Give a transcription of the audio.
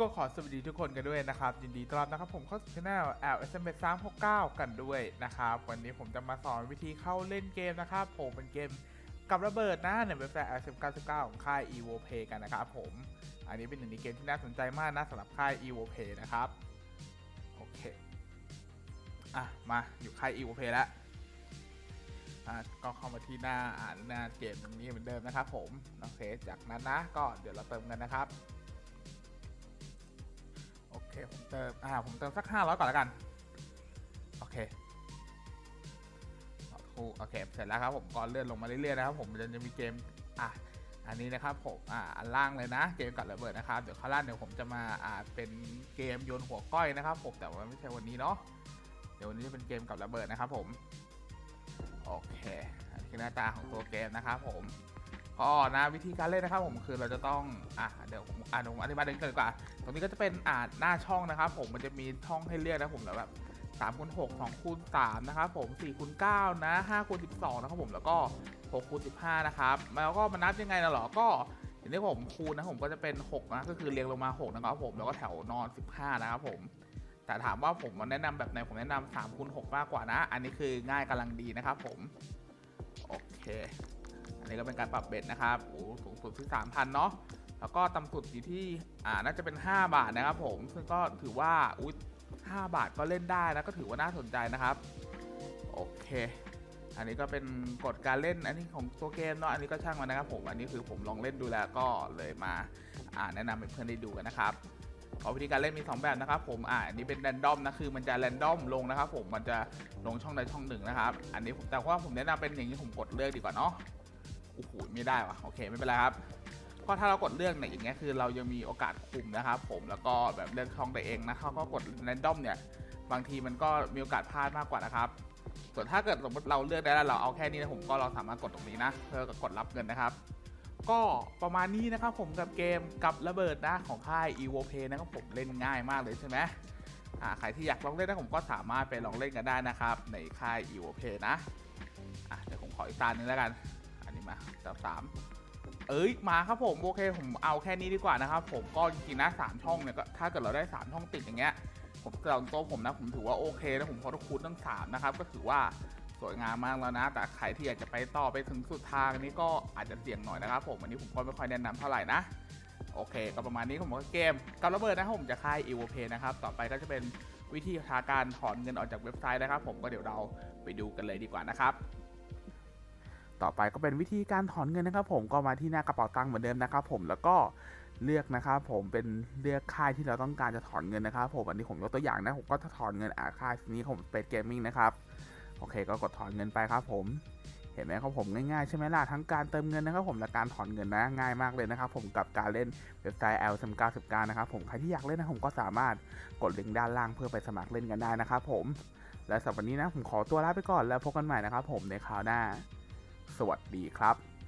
ก็ขอสวัสดีทุกคนกันด้วยนะครับ ยินดีต้อนรับนะครับผมเข้าสู่ช่อง L S M S 3 6 9 กันด้วยนะครับ วันนี้ผมจะมาสอนวิธีเข้าเล่นเกมนะครับ ผมเป็นเกมกับระเบิดนะในเว็บไซต์ L S M 99ของค่าย Evo Play กันนะครับผม อันนี้เป็นหนึ่งในเกมที่น่าสนใจมากนะสำหรับค่าย Evo Play นะครับ โอเค อะ มาอยู่ค่าย Evo Play แล้วอะก็เข้ามาที่หน้าอ่านหน้าเกมนี้เหมือนเดิมนะครับผม โอเค จากนั้นนะก็เดี๋ยวเราเติมกันนะครับ เติมอ่าผมเติมสัก500ก่อนแล้วกัน โอเคโอเค เสร็จแล้วครับผมก็เลื่อนลงมาเรื่อยๆนะครับผมมันจะมีเกมอะอันนี้นะครับผมอ่าอันล่างเลยนะเกมกัดระเบิดนะครับเดี๋ยวข้างล่างเดี๋ยวผมจะมาอ่าเป็นเกมโยนหัวก้อยนะครับผมแต่ว่าไม่ใช่วันนี้เนาะเดี๋ยววันนี้จะเป็นเกมกับระเบิดนะครับผมโอเคอันนี้คือหน้าตาของตัวเกมนะครับผม ก็นะวิธีการเล่นนะครับผมคือเราจะต้องอะเดี๋ยวผมอ่านผมอธิบายเรื่องก่อนดีกว่า ตรงนี้ก็จะเป็นอ่าหน้าช่องนะครับ ผมมันจะมีช่องให้เลือกนะผมแล้วแบบ3คูณ6 2คูณ3นะครับผม4คูณ9นะ5คูณ12นะครับผมแล้วก็6คูณ15นะครับแล้วก็มานับยังไงนะหรอก็อย่างที่ผมคูณนะผมก็จะเป็น6นะก็คือเรียงลงมา6นะครับผมแล้วก็แถวนอน15นะครับผมแต่ถามว่าผมแนะนำแบบไหนผมแนะนำ3คูณ6มากกว่านะ อันนี้คือง่ายกำลังดีนะครับผมโอเค อันนี้ก็เป็นการปรับเบ็ดนะครับโอ้สูงสุดที่3,000 เนาะแล้วก็ต่ำสุดอยู่ที่อ่าน่าจะเป็น 5 บาทนะครับผมซึ่งก็ถือว่าอุ้ย5บาทก็เล่นได้นะก็ถือว่าน่าสนใจนะครับโอเค อันนี้ก็เป็นกฎการเล่นอันนี้ของตัวเกมเนาะอันนี้ก็ช่างมันนะครับผมอันนี้คือผมลองเล่นดูแล้วก็เลยมาอ่าแนะนำให้เพื่อนได้ดูกันนะครับก็วิธีการเล่นมี 2 แบบนะครับผมอ่าอันนี้เป็นแรนดอมนะคือมันจะแรนดอมลงนะครับผมมันจะลงช่องใดช่องหนึ่งนะครับ อันนี้แต่ว่าผมแนะนำเป็นอย่างนี้ผมกดเลือกดีกว่าเนาะ อ้โหไม่ได้วะโอเคไม่เป็นไรครับก็ถ้าเรากดเลือกเนี่ยอย่างเงี้ยคือเรายังมีโอกาสคุมนะครับผมแล้วก็แบบเลือกช่องได้เองนะเขาก็กด r รนดอมเนี่ยบางทีมันก็มีโอกาสพลาดมากกว่านะครับ ส่วนถ้าเกิดสมมติเราเลือกได้แล้วเราเอาแค่นี้นะผมก็เราสามารถกดตรงนี้นะเพื่อกดรับเงินนะครับก็ประมาณนี้นะครับผมกับเกมกับระเบิดนะของค่าย evo play นะครับผมเล่นง่ายมากเลยใช่ไหมอ่าใครที่อยากลองเล่นนะผมก็สามารถไปลองเล่นกันได้นะครับ ในค่าย evo play นะอะเดี๋ยวผมขออีกตาหนึ่งแล้วกัน มาจับสามเอ้ยมาครับผมโอเคผมเอาแค่นี้ดีกว่านะครับผมก็จริงๆนะสามช่องเนี่ยก็ถ้าเกิดเราได้สามช่องติดอย่างเงี้ยผมสำหรับตัวผมนะผมถือว่าโอเคนะผมพอทุกคูณตั้งสามนะครับก็ถือว่าสวยงามมากแล้วนะ แต่ใครที่อยากจะไปต่อไปถึงสุดทางนี้ก็อาจจะเสี่ยงหน่อยนะครับผมอันนี้ผมก็ไม่ค่อยแนะนำเท่าไหร่นะโอเค ก็ประมาณนี้ผมก็เกมกับระเบิดนะครับผมจะค่าย e v o p a y นะครับต่อไปก็จะเป็นวิธีการถอนเงินออกจากเว็บไซต์นะครับ ผมก็เดี๋ยวเราไปดูกันเลยดีกว่านะครับ ต่อไปก็เป็นวิธีการถอนเงินนะครับ ผมก็มาที่หน้ากระเป๋าตังค์เหมือนเดิมนะครับ ผมแล้วก็เลือกนะครับผมเป็นเลือกค่ายที่เราต้องการจะถอนเงินนะครับ ผมอันนี้ผมยกตัวอย่างนะผมก็จะถอนเงินอาค่ายนี้ผมเป็นเกมมิ่งนะครับโอเค ก็กดถอนเงินไปครับ ผมเห็นไหมครับผมง่ายๆใช่ไหมล่ะทั้งการเติมเงินนะครับ ผมและการถอนเงินนะง่ายมากเลยนะครับ ผมกับการเล่นเว็บไซต์ l 9 9นะครับผมใครที่อยากเล่นนะผมก็สามารถกดลิงก์ด้านล่างเพื่อไปสมัครเล่นกันได้นะครับผมและสำหรับวันนี้นะผมขอตัวลาไปก่อนแล้วพบกันใหม่นะครับผมในคราวหน้า สวัสดีครับ